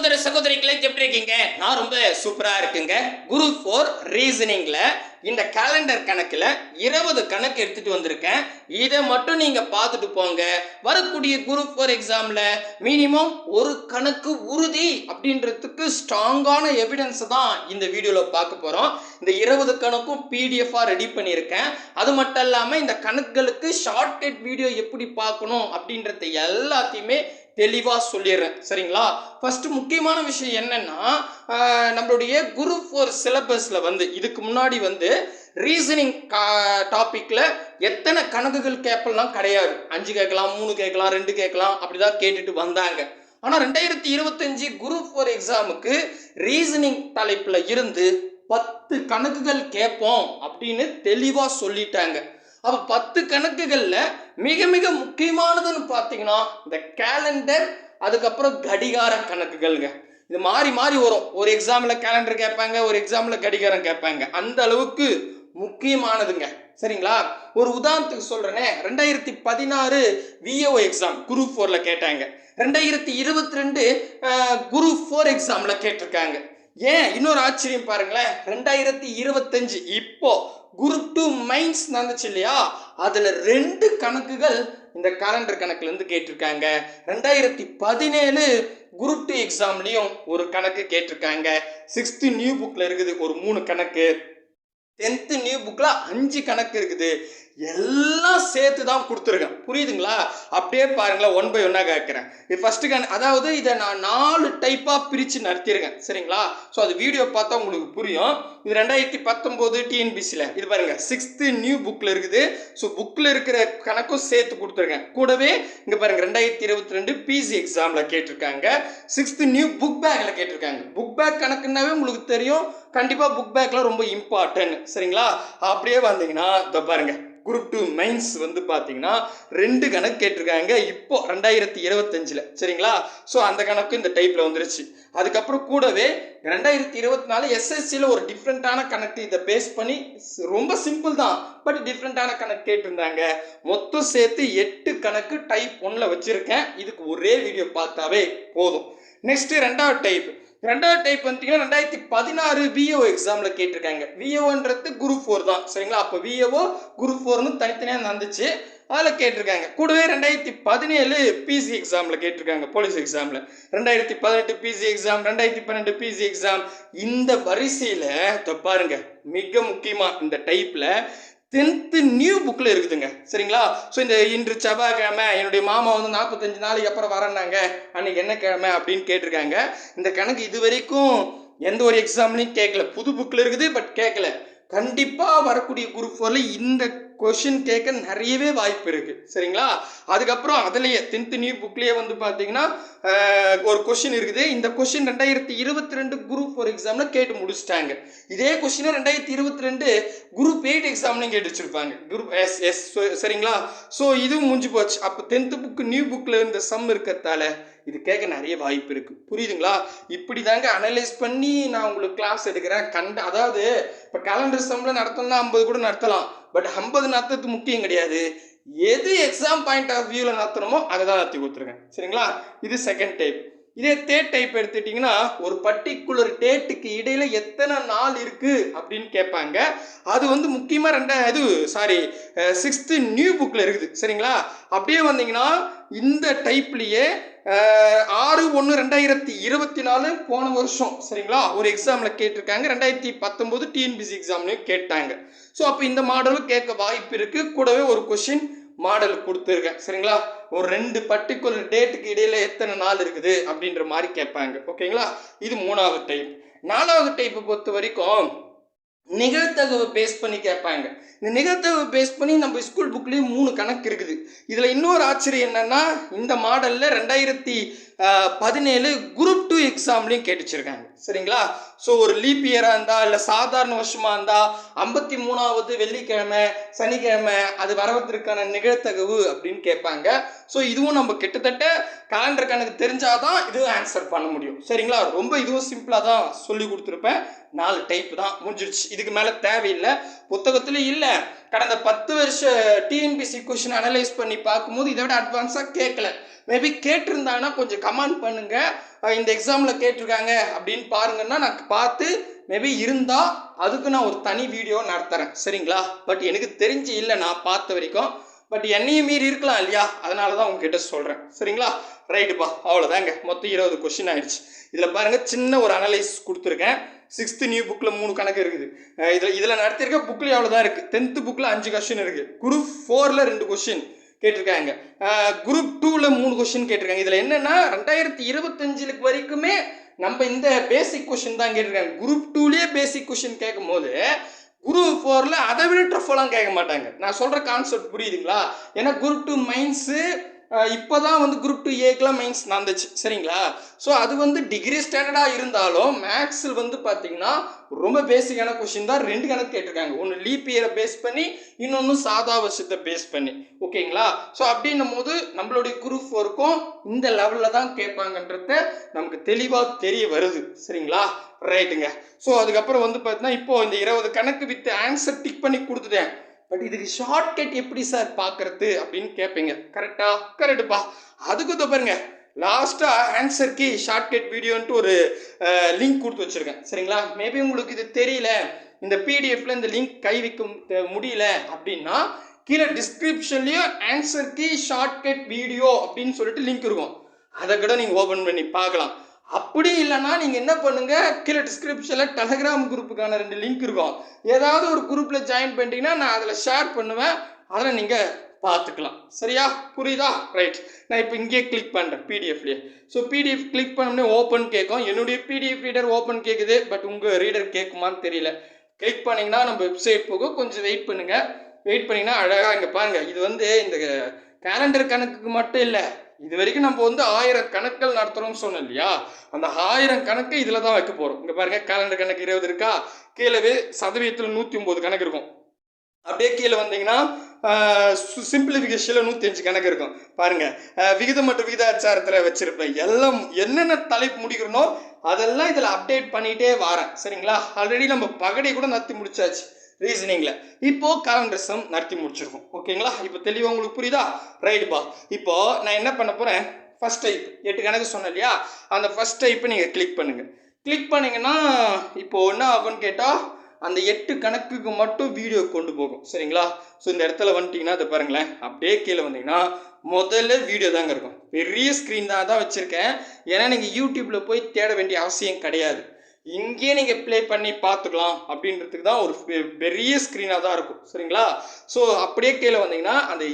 சகோதர சகோதரிகளை எப்படி இருக்கீங்க? நான் ரொம்ப சூப்பரா இருக்குங்க. குரு ஃபோர் ரீசனிங்ல இந்த கேலண்டர் கணக்கில் இருபது கணக்கு எடுத்துட்டு வந்திருக்கேன். இதை மட்டும் நீங்க பார்த்துட்டு போங்க. வரக்கூடிய குரூப் ஃபோர் எக்ஸாம்ல மினிமம் ஒரு கணக்கு உறுதி அப்படின்றதுக்கு ஸ்ட்ராங்கான எவிடன்ஸ் தான் இந்த வீடியோவில் பார்க்க போறோம். இந்த இருபது கணக்கும் பிடிஎஃபாக ரெடி பண்ணியிருக்கேன். அது மட்டும் இல்லாமல் இந்த கணக்குகளுக்கு ஷார்ட்கட் வீடியோ எப்படி பார்க்கணும் அப்படின்றத எல்லாத்தையுமே தெளிவாக சொல்லிடுறேன். சரிங்களா? ஃபஸ்ட்டு முக்கியமான விஷயம் என்னென்னா நம்மளுடைய குரு ஃபோர் சிலபஸில் வந்து இதுக்கு முன்னாடி வந்து ரீசனிங் டாப்பிக்கில் எத்தனை கணக்குகள் கேட்பெல்லாம் கிடையாது. அஞ்சு கேட்கலாம் மூணு கேட்கலாம் ரெண்டு கேட்கலாம் அப்படிதான் கேட்டுட்டு வந்தாங்க. ஆனால் ரெண்டாயிரத்தி இருபத்தஞ்சு குரூப் ஃபோர் எக்ஸாமுக்கு ரீசனிங் தலைப்பில் இருந்து பத்து கணக்குகள் கேட்போம் அப்படின்னு தெளிவாக சொல்லிட்டாங்க. அப்போ பத்து கணக்குகளில் மிக மிக முக்கியமானதுன்னு பார்த்தீங்கன்னா இந்த கேலண்டர் அதுக்கப்புறம் கடிகார கணக்குகள்ங்க. இது மாறி மாறி வரும். ஒரு எக்ஸாமில் கேலண்டர் கேட்பாங்க ஒரு எக்ஸாமில் கடிகாரம் கேட்பாங்க. அந்த அளவுக்கு முக்கியமானதுங்க. சரிங்களா? ஒரு உதாரணத்துக்கு சொல்கிறேனே ரெண்டாயிரத்தி பதினாறு விஏஓ எக்ஸாம் குரூப் ஃபோரில் கேட்டாங்க. ரெண்டாயிரத்தி இருபத்தி ரெண்டு குரு ஃபோர் எக்ஸாமில் கேட்டிருக்காங்க. ஏன் இன்னொரு ஆச்சரியம் பாருங்களேன். ரெண்டாயிரத்தி இருபத்தஞ்சு இப்போ குரூப் டூ மைன்ஸ் நடந்துச்சு இல்லையா? அதில் ரெண்டு கணக்குகள் இந்த கேலண்டர் கணக்குலேருந்து கேட்டிருக்காங்க. ரெண்டாயிரத்தி பதினேழு குரூப் டூ எக்ஸாம்லேயும் ஒரு கணக்கு கேட்டிருக்காங்க. சிக்ஸ்த்து நியூ புக்கில் இருக்குது ஒரு மூணு கணக்கு. டென்த்து நியூ புக்கில் அஞ்சு கணக்கு இருக்குது. எல்லாம் சேர்த்து தான் கொடுத்துருக்கேன். புரியுதுங்களா? அப்படியே பாருங்களேன் ஒன் பை ஒன்னாக கேட்குறேன். இது ஃபஸ்ட்டு கண் அதாவது இதை நான் நாலு டைப்பாக பிரித்து நடத்தியிருக்கேன். சரிங்களா? ஸோ அது வீடியோ பார்த்தா உங்களுக்கு புரியும். இது ரெண்டாயிரத்தி பத்தொம்போது டிஎன்பிசியில் இது பாருங்கள் சிக்ஸ்த்து நியூ புக்கில் இருக்குது. ஸோ புக்கில் இருக்கிற கணக்கும் சேர்த்து கொடுத்துருக்கேன். கூடவே இங்கே பாருங்கள் ரெண்டாயிரத்தி இருபத்தி ரெண்டு பிசி எக்ஸாமில் கேட்டிருக்காங்க. சிக்ஸ்த்து நியூ புக் பேக்கில் கேட்டிருக்காங்க. புக் பேக் கணக்குன்னாவே உங்களுக்கு தெரியும். கண்டிப்பாக புக் பேக்கில் ரொம்ப இம்பார்ட்டன்ட் சரிங்களா? அப்படியே வந்தீங்கன்னா இதை பாருங்கள் குரூப் டூ மைன்ஸ் வந்து பார்த்தீங்கன்னா ரெண்டு கணக்கு கேட்டிருக்காங்க. இப்போ ரெண்டாயிரத்தி இருபத்தஞ்சில். சரிங்களா? ஸோ அந்த கணக்கு இந்த டைப்பில் வந்துருச்சு. அதுக்கப்புறம் கூடவே ரெண்டாயிரத்தி இருபத்தி நாலு எஸ்எஸ்சியில் ஒரு டிஃப்ரெண்ட்டான கணக்கு இதை பேஸ் பண்ணி ரொம்ப சிம்பிள் தான் பட் டிஃப்ரெண்ட்டான கணக்கு கேட்டிருந்தாங்க. மொத்தம் சேர்த்து எட்டு கணக்கு டைப் ஒன்றில் வச்சுருக்கேன். இதுக்கு ஒரே வீடியோ பார்த்தாவே போதும். நெக்ஸ்ட்டு ரெண்டாவது டைப் ரெண்டாவது டைப் வந்துட்டீங்கன்னா ரெண்டாயிரத்தி பதினாறு விஏஓ எக்ஸாமில் கேட்டிருக்காங்க. விஏஓன்றது குரு ஃபோர் தான். சரிங்களா? அப்போ விஏஓ குரு ஃபோர்னு தனித்தனியாக நடந்துச்சு. அதில் கேட்டிருக்காங்க. கூடவே ரெண்டாயிரத்தி பதினேழு பிசி எக்ஸாமில் கேட்டிருக்காங்க போலீஸ் எக்ஸாமில் ரெண்டாயிரத்தி பதினெட்டு பிசி எக்ஸாம் ரெண்டாயிரத்தி பன்னெண்டு பிசி எக்ஸாம் இந்த வரிசையில் பாருங்க மிக முக்கியமாக இந்த டைப்பில் டென்த்து நியூ புக்கில் இருக்குதுங்க. சரிங்களா? ஸோ இந்த இன்று செவ்வாய்க்கிழமை என்னுடைய மாமா வந்து நாற்பத்தஞ்சு நாளைக்கு அப்புறம் வரேன்னாங்க. அன்னைக்கு என்ன கிழமை அப்படின்னு கேட்டிருக்காங்க. இந்த கணக்கு இது வரைக்கும் எந்த ஒரு எக்ஸாம்லையும் கேட்கல. புது புக்கில் இருக்குது பட் கேட்கல. கண்டிப்பாக வரக்கூடிய குரூப் ஃபோரில் இந்த கொஷின் கேட்க நிறையவே வாய்ப்பு இருக்குது சரிங்களா? அதுக்கப்புறம் அதுலேயே டென்த்து நியூ புக்லேயே வந்து பார்த்தீங்கன்னா ஒரு கொஷின் இருக்குது. இந்த கொஷின் ரெண்டாயிரத்தி இருபத்தி ரெண்டு குரூப் ஃபோர் எக்ஸாமில் கேட்டு முடிச்சிட்டாங்க. இதே கொஷினை ரெண்டாயிரத்தி இருபத்தி ரெண்டு குரூப் எயிட் எக்ஸாம்லையும் கேட்டு வச்சிருப்பாங்க. குரூப் எஸ் எஸ் சரிங்களா? ஸோ இதுவும் முடிஞ்சு போச்சு. அப்போ டென்த்து புக்கு நியூ புக்கில் இந்த சம் இருக்கிறதால இது கேட்க நிறைய வாய்ப்பு இருக்கு. புரியுதுங்களா? இப்படி தாங்க அனலைஸ் பண்ணி நான் உங்களுக்கு கிளாஸ் எடுக்கிறேன். கண்ட அதாவது இப்போ கேலண்டர் சம்மில் நடத்தணும்னா ஐம்பது கூட நடத்தலாம். பட் ஐம்பது நடத்துறது முக்கியம் கிடையாது. எது எக்ஸாம் பாயிண்ட் ஆஃப் வியூவில் நடத்தணுமோ அதை தான் நடத்தி கொடுத்துருக்கேன். சரிங்களா? இது செகண்ட் டைப் இதே தேட் டைப் எடுத்துட்டிங்கன்னா ஒரு பர்டிகுலர் டேட்டுக்கு இடையில எத்தனை நாள் இருக்கு அப்படின்னு கேட்பாங்க. அது வந்து முக்கியமாக ரெண்டா இது சாரி சிக்ஸ்த்து நியூ புக்கில் இருக்குது. சரிங்களா? அப்படியே வந்தீங்கன்னா இந்த டைப்லேயே ஆறு ஒன்று ரெண்டாயிரத்தி இருபத்தி நாலு போன வருஷம். சரிங்களா? ஒரு எக்ஸாமில் கேட்டிருக்காங்க. ரெண்டாயிரத்தி பத்தொம்போது டிஎன்பிசி எக்ஸாம்லேயும் கேட்டாங்க. ஸோ அப்போ இந்த மாடலும் கேட்க வாய்ப்பு இருக்குது கூடவே ஒரு கொஷின் மாடல் கொடுத்துருக்கேன். சரிங்களா? ஒரு ரெண்டு பர்டிகுலர் டேட்டுக்கு இடையில எத்தனை நாள் இருக்குது அப்படின்ற மாதிரி கேட்பாங்க. ஓகேங்களா? இது மூணாவது டைப் நாலாவது டைப்பை பொறுத்த வரைக்கும் நிகழ்த்தகவை பேஸ் பண்ணி கேட்பாங்க. இந்த நிகழ்த்தகவை பேஸ் பண்ணி நம்ம ஸ்கூல் புக்லேயும் மூணு கணக்கு இருக்குது. இதில் இன்னொரு ஆச்சரியம் என்னென்னா இந்த மாடலில் ரெண்டாயிரத்தி பதினேழு குரூப் டூ எக்ஸாம்லையும் கேட்டுச்சிருக்காங்க. சரிங்களா? ஸோ ஒரு லீப் இயராக இருந்தால் இல்லை சாதாரண வருஷமாக இருந்தால் ஐம்பத்தி மூணாவது வெள்ளிக்கிழமை சனிக்கிழமை அது வரவதற்கான நிகழ்த்தகவு அப்படின்னு கேட்பாங்க. ஸோ இதுவும் நம்ம கிட்டத்தட்ட கேலண்டர் கணக்கு தெரிஞ்சாதான் இதுவும் ஆன்சர் பண்ண முடியும். சரிங்களா? ரொம்ப இதுவும் சிம்பிளாக தான் சொல்லி கொடுத்துருப்பேன். நாலு டைப் தான். முடிஞ்சிருச்சு இதுக்கு மேலே தேவையில்லை. புத்தகத்துல இல்லை. கடந்த பத்து வருஷ டிஎன்பிசி கொஷின் அனலைஸ் பண்ணி பார்க்கும்போது இதை விட அட்வான்ஸாக கேட்கல. மேபி கேட்டிருந்தாங்கன்னா கொஞ்சம் கமெண்ட் பண்ணுங்க. இந்த எக்ஸாமில் கேட்டிருக்காங்க அப்படின்னு பாருங்கன்னா நான் பார்த்து மேபி இருந்தால் அதுக்கு நான் ஒரு தனி வீடியோ நடத்துகிறேன் சரிங்களா? பட் எனக்கு தெரிஞ்சு இல்லை நான் பார்த்த வரைக்கும். பட் என்னையும் மீறி இருக்கலாம் இல்லையா? அதனால தான் உங்ககிட்ட சொல்கிறேன் சரிங்களா? ரைட்டுப்பா அவ்வளோதாங்க மொத்தம் இருபது கொஷின் ஆயிடுச்சு. இதில் பாருங்கள் சின்ன ஒரு அனலைஸ் கொடுத்துருக்கேன். சிக்ஸ்த்து நியூ புக்கில் மூணு கணக்கு இருக்குது. இதில் இதில் நடத்தியிருக்க புக்கில் அவ்வளோதான் இருக்குது டென்த்து புக்கில் அஞ்சு கொஷின் இருக்குது குரூப் ஃபோரில் ரெண்டு கொஷின் கேட்டிருக்காங்க. குரூப் டூவில் மூணு கொஷின் கேட்டிருக்காங்க. இதில் என்னென்னா ரெண்டாயிரத்தி இருபத்தஞ்சிலுக்கு வரைக்குமே நம்ம இந்த பேசிக் கொஷின் தான் கேட்டிருக்காங்க. குரூப் டூலேயே பேசிக் கொஷின் கேட்கும் போது குரூப் ஃபோரில் அதை விட ட்ரஃபோலாம் கேட்க மாட்டாங்க. நான் சொல்கிற கான்செப்ட் புரியுதுங்களா? ஏன்னா குரூப் டூ மைன்ஸு இப்போ தான் வந்து குரூப் டூ ஏக்கெலாம் மைன்ஸ் நடந்துச்சு. சரிங்களா? ஸோ அது வந்து டிகிரி ஸ்டாண்டர்டாக இருந்தாலும் மேக்ஸில் வந்து பார்த்தீங்கன்னா ரொம்ப பேசிக்கான கொஷின் தான் ரெண்டு கணக்கு கேட்டிருக்காங்க. ஒன்று லீப் இயரை பேஸ் பண்ணி இன்னொன்று சாதா வருஷத்தை பேஸ் பண்ணி. ஓகேங்களா? ஸோ அப்படின்னும் போது நம்மளுடைய குரூப் ஃபோருக்கும் இந்த லெவலில் தான் கேட்பாங்கன்றத நமக்கு தெளிவாக தெரிய வருது. சரிங்களா? ரைட்டுங்க ஸோ அதுக்கப்புறம் வந்து பார்த்தீங்கன்னா இப்போ இந்த இருபது கணக்கு வித் ஆன்சர் டிக் பண்ணி கொடுத்துட்டேன். பட் இதுக்கு ஷார்ட்கட் எப்படி சார் பார்க்கறது அப்படின்னு கேட்பீங்க கரெக்டா கரெக்டுப்பா. அதுக்கு இதோ பாருங்க. லாஸ்ட்டாக ஆன்சருக்கு ஷார்ட்கட் வீடியோன்ட்டு ஒரு லிங்க் கொடுத்து வச்சுருக்கேன். சரிங்களா? மேபி உங்களுக்கு இது தெரியல. இந்த பிடிஎஃப்ல இந்த லிங்க் கை வைக்க முடியல அப்படின்னா கீழே டிஸ்கிரிப்ஷன்லேயும் ஆன்சர் கீ ஷார்ட்கட் வீடியோ அப்படின்னு சொல்லிட்டு லிங்க் இருக்கும். அதை கூட நீங்கள் ஓப்பன் பண்ணி பார்க்கலாம். அப்படி இல்லைன்னா நீங்கள் என்ன பண்ணுங்க? கீழே டிஸ்கிரிப்ஷனில் டெலகிராம் குரூப்புக்கான ரெண்டு லிங்க் இருக்கும். ஏதாவது ஒரு குரூப்பில் ஜாயின் பண்ணிட்டீங்கன்னா நான் அதில் ஷேர் பண்ணுவேன். அதில் நீங்கள் பார்த்துக்கலாம். சரியா? புரியுதா? ரைட் நான் இப்போ இங்கேயே கிளிக் பண்ணுறேன் பிடிஎஃப்லேயே ஸோ பிடிஎஃப் கிளிக் பண்ணோடனே ஓப்பன் கேட்கும். என்னுடைய பிடிஎஃப் ரீடர் ஓப்பன் கேட்குது பட் உங்கள் ரீடர் கேட்குமான்னு தெரியல. கிளிக் பண்ணிங்கன்னா நம்ம வெப்சைட் போகும் கொஞ்சம் வெயிட் பண்ணுங்கள் வெயிட் பண்ணிங்கன்னா அழகாக இங்கே பாருங்கள் இது வந்து இந்த கேலண்டர் கணக்குக்கு மட்டும் இல்லை. இது வரைக்கும் நம்ம வந்து ஆயிரம் கணக்குகள் நடத்துகிறோம்னு சொன்னோம் இல்லையா? அந்த ஆயிரம் கணக்கு இதில் தான் வைக்க போகிறோம் இங்கே பாருங்கள் கேலண்டர் கணக்கு இருபது இருக்கா? கீழவே சதவீதத்தில் நூற்றி ஒம்பது கணக்கு இருக்கும். அப்படியே கீழே வந்தீங்கன்னா சிம்பிளிஃபிகேஷனில் நூற்றி அஞ்சு கணக்கு இருக்கும். பாருங்கள் விகிதம் மற்றும் விகிதாச்சாரத்தில் வச்சுருப்பேன் எல்லாம் என்னென்ன தலைப்பு முடிக்கிறனோ அதெல்லாம் இதில் அப்டேட் பண்ணிகிட்டே வரேன். சரிங்களா? ஆல்ரெடி நம்ம பகடை கூட நடத்தி முடிச்சாச்சு. ரீசனிங்கில் இப்போ காலண்டர் சம் நடத்தி முடிச்சிருக்கோம். ஓகேங்களா? இப்போ தெளிவாக உங்களுக்கு புரியுதா? ரைட்டுப்பா இப்போ நான் என்ன பண்ண போகிறேன் ஃபஸ்ட் டைப் எட்டு கணக்கு சொன்னேன் இல்லையா? அந்த ஃபர்ஸ்ட் டைப்பை நீங்கள் கிளிக் பண்ணுங்கள் கிளிக் பண்ணீங்கன்னா இப்போ என்ன ஆகும்னு கேட்டால் அந்த எட்டு கணக்குக்கு மட்டும் வீடியோ கொண்டு போகும். சரிங்களா? ஸோ இந்த இடத்துல வந்துட்டிங்கன்னா அதை பாருங்களேன். அப்படியே கீழே வந்தீங்கன்னா முதல்ல வீடியோ தாங்க இருக்கும். பெரிய ஸ்க்ரீன் தான் தான் வச்சுருக்கேன். ஏன்னா நீங்கள் யூடியூப்பில் போய் தேட வேண்டிய அவசியம் கிடையாது. இங்கேயே நீங்கள் ப்ளே பண்ணி பார்த்துக்கலாம் அப்படின்றதுக்கு தான் ஒரு பெ- பெரிய ஸ்க்ரீனாக தான் இருக்கும். சரிங்களா? ஸோ அப்படியே கீழே வந்தீங்கன்னா அந்த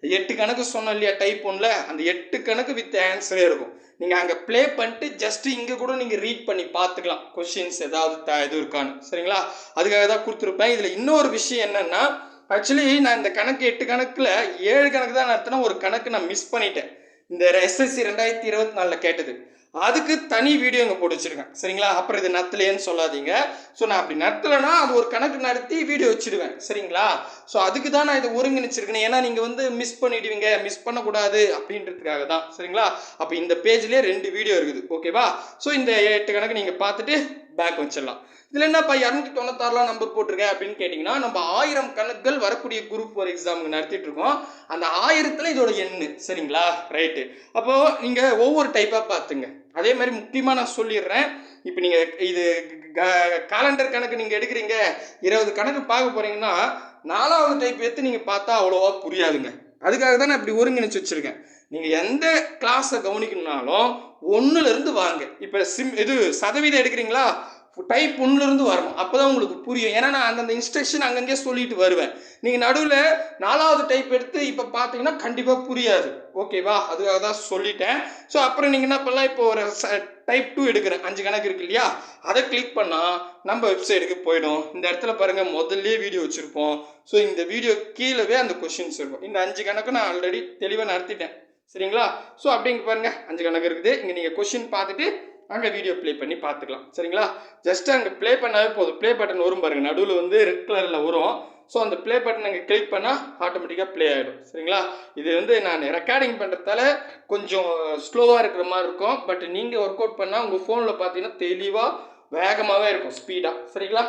எட்டு கணக்கு சொன்னோம் இல்லையா டைப் ஒன்ல அந்த எட்டு கணக்கு வித் ஆன்சரே இருக்கும். நீங்கள் அங்கே ப்ளே பண்ணிட்டு ஜஸ்ட் இங்கே கூட நீங்கள் ரீட் பண்ணி பார்த்துக்கலாம். கொஷின்ஸ் ஏதாவது த இது இருக்கான்னு. சரிங்களா? அதுக்காக தான் கொடுத்துருப்பேன். இதில் இன்னொரு விஷயம் என்னென்னா ஆக்சுவலி நான் இந்த கணக்கு எட்டு கணக்கில் ஏழு கணக்கு தான் நடத்தினா ஒரு கணக்கு நான் மிஸ் பண்ணிட்டேன். இந்த எஸ்எஸ்சி ரெண்டாயிரத்தி இருபத்தி நாலில் கேட்டது. அதுக்கு தனி வீடியோ இங்கே போட்டு வச்சிருக்கேன். சரிங்களா? அப்புறம் இது நத்தலையேன்னு சொல்லாதீங்க. ஸோ நான் அப்படி நடத்தலைன்னா அது ஒரு கணக்கு நடத்தி வீடியோ வச்சிடுவேன். சரிங்களா? ஸோ அதுக்கு தான் நான் இதை ஒருங்கிணைச்சிருக்கேன். ஏன்னா நீங்கள் வந்து மிஸ் பண்ணிடுவீங்க. மிஸ் பண்ணக்கூடாது அப்படின்றதுக்காக தான். சரிங்களா? அப்போ இந்த பேஜ்லேயே ரெண்டு வீடியோ இருக்குது. ஓகேவா ஸோ இந்த எட்டு கணக்கு நீங்கள் பார்த்துட்டு பேக் வச்சிடலாம். இதில் என்னப்பா இரநூத்தி தொண்ணூத்தாறுலாம் நம்பர் போட்டிருக்கேன் அப்படின்னு கேட்டிங்கன்னா நம்ம ஆயிரம் கணக்குகள் வரக்கூடிய குரூப் ஒரு எக்ஸாமுக்கு நடத்திட்டு இருக்கோம். அந்த ஆயிரத்தில் இதோட எண்ணு. சரிங்களா? ரைட்டு அப்போது நீங்கள் ஒவ்வொரு டைப்பாக பார்த்துங்க. அதே மாதிரி முக்கியமாக நான் சொல்லிடுறேன். இப்போ நீங்கள் இது காலண்டர் கணக்கு நீங்கள் எடுக்கிறீங்க. இருபது கணக்கு பார்க்க போகிறீங்கன்னா நாலாவது டைப் எடுத்து நீங்கள் பார்த்தா அவ்வளோவா புரியாதுங்க. அதுக்காக தான் நான் இப்படி ஒருங்கிணைச்சு வச்சுருக்கேன். நீங்கள் எந்த கிளாஸை கவனிக்கணும்னாலும் ஒன்றுலேருந்து வாங்க. இப்போ சிம் இது சதவீதம் எடுக்கிறீங்களா? டைப் ஒன்றுலேருந்து வரணும். அப்போ தான் உங்களுக்கு புரியும். ஏன்னா நான் அந்தந்த இன்ஸ்ட்ரக்ஷன் அங்கங்கே சொல்லிட்டு வருவேன். நீங்கள் நடுவில் நாலாவது டைப் எடுத்து இப்போ பார்த்தீங்கன்னா கண்டிப்பாக புரியாது. ஓகேவா அதுக்காக தான் சொல்லிட்டேன். ஸோ அப்புறம் நீங்கள் என்ன பண்ணலாம்? இப்போ ஒரு டைப் டூ எடுக்கிறேன். அஞ்சு கணக்கு இருக்கு இல்லையா? அதை கிளிக் பண்ணால் நம்ம வெப்சைட்டுக்கு போயிடும். இந்த இடத்துல பாருங்கள் முதல்ல வீடியோ வச்சுருப்போம். ஸோ இந்த வீடியோ கீழவே அந்த கொஷின்ஸ் இருக்கும். இந்த அஞ்சு கணக்கு நான் ஆல்ரெடி தெளிவாக நடத்திட்டேன். சரிங்களா? ஸோ அப்படிங்க பாருங்கள் அஞ்சு கணக்கு இருக்குது. இங்கே நீங்கள் கொஷின் பார்த்துட்டு அங்கே வீடியோ ப்ளே பண்ணி பார்த்துக்கலாம். சரிங்களா? ஜஸ்ட் அங்கே ப்ளே பண்ணாவே போதும். ப்ளே பட்டன் வரும் பாருங்கள் நடுவில் வந்து ரெட் கலரில் வரும். ஸோ அந்த ப்ளே பட்டன் அங்கே கிளிக் பண்ணால் ஆட்டோமேட்டிக்காக ப்ளே ஆகிடும் சரிங்களா? இது வந்து நான் ரெக்கார்டிங் பண்ணுறதால கொஞ்சம் ஸ்லோவாக இருக்கிற மாதிரி இருக்கும். பட் நீங்கள் ஒர்க் அவுட் பண்ணால் உங்கள் ஃபோனில் பார்த்தீங்கன்னா தெளிவாக வேகமாகவே இருக்கும். ஸ்பீடாக சரிங்களா?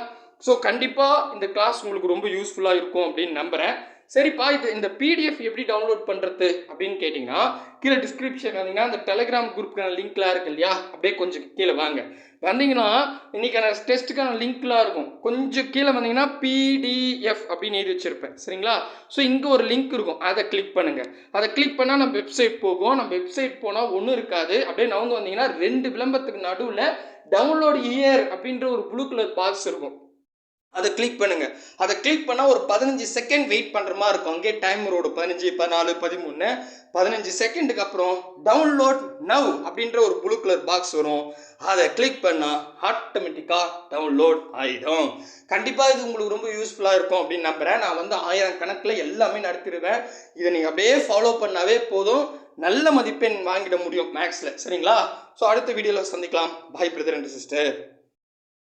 ஸோ கண்டிப்பாக இந்த கிளாஸ் உங்களுக்கு ரொம்ப யூஸ்ஃபுல்லாக இருக்கும் அப்படின்னு நம்புகிறேன் சரிப்பா இது இந்த பிடிஎஃப் எப்படி டவுன்லோட் பண்ணுறது அப்படின்னு கேட்டிங்கன்னா கீழே டிஸ்கிரிப்ஷன் வந்தீங்கன்னா அந்த டெலிகிராம் குரூப்புக்கான லிங்க்லாம் இருக்கு இல்லையா? அப்படியே கொஞ்சம் கீழே வாங்க. வந்தீங்கன்னா இன்னைக்கான டெஸ்ட்டுக்கான லிங்க்லாம் இருக்கும். கொஞ்சம் கீழே வந்தீங்கன்னா பிடிஎஃப் அப்படின்னு எழுதி வச்சுருப்பேன். சரிங்களா? ஸோ இங்கே ஒரு லிங்க் இருக்கும். அதை கிளிக் பண்ணுங்கள் அதை கிளிக் பண்ணால் நம்ம வெப்சைட் போகும். நம்ம வெப்சைட் போனால் ஒன்றும் இருக்காது. அப்படியே நவுந்து வந்தீங்கன்னா ரெண்டு விளம்பரத்துக்கு நடுவில் டவுன்லோட் இயர் அப்படின்ற ஒரு ப்ளூ கலர் பாக்ஸ் இருக்கும். அதை கிளிக் பண்ணுங்க. அதை கிளிக் பண்ணால் ஒரு பதினஞ்சு செகண்ட் வெயிட் பண்ணுற மாதிரி இருக்கும். அங்கே டைம் ரோடு பதினஞ்சு பதினாலு பதிமூணு. பதினஞ்சு செகண்டுக்கு அப்புறம் டவுன்லோட் நவ் அப்படின்ற ஒரு ப்ளூ கலர் பாக்ஸ் வரும். அதை கிளிக் பண்ணால் ஆட்டோமேட்டிக்காக டவுன்லோட் ஆகிடும் கண்டிப்பாக இது உங்களுக்கு ரொம்ப யூஸ்ஃபுல்லாக இருக்கும் அப்படின்னு நம்புகிறேன் நான் வந்து ஆயிரம் கணக்கில் எல்லாமே நடத்திடுவேன். இதை நீங்கள் அப்படியே ஃபாலோ பண்ணாவே போதும். நல்ல மதிப்பெண் வாங்கிட முடியும் மேக்ஸில் சரிங்களா? ஸோ அடுத்த வீடியோவில் சந்திக்கலாம். பாய் பிரதர் அண்ட் சிஸ்டர்